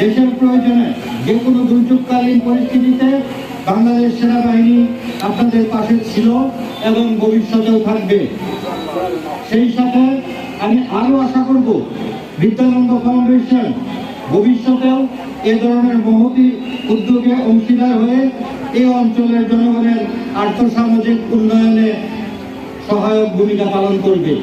দেশের প্রয়োজনে যে কোনো দুর্যোগকালীন পরিস্থিতিতে বাংলাদেশ সেনাবাহিনী আপনাদের পাশে ছিল এবং ভবিষ্যতেও থাকবে। সেই সাথে আমি আরও আশা করব, বিদ্যানন্দ ফাউন্ডেশন ভবিষ্যতেও এ ধরনের মহতি উদ্যোগে অংশীদার হয়ে এই অঞ্চলের জনগণের আর্থসামাজিক উন্নয়নে সহায়ক ভূমিকা পালন করবে।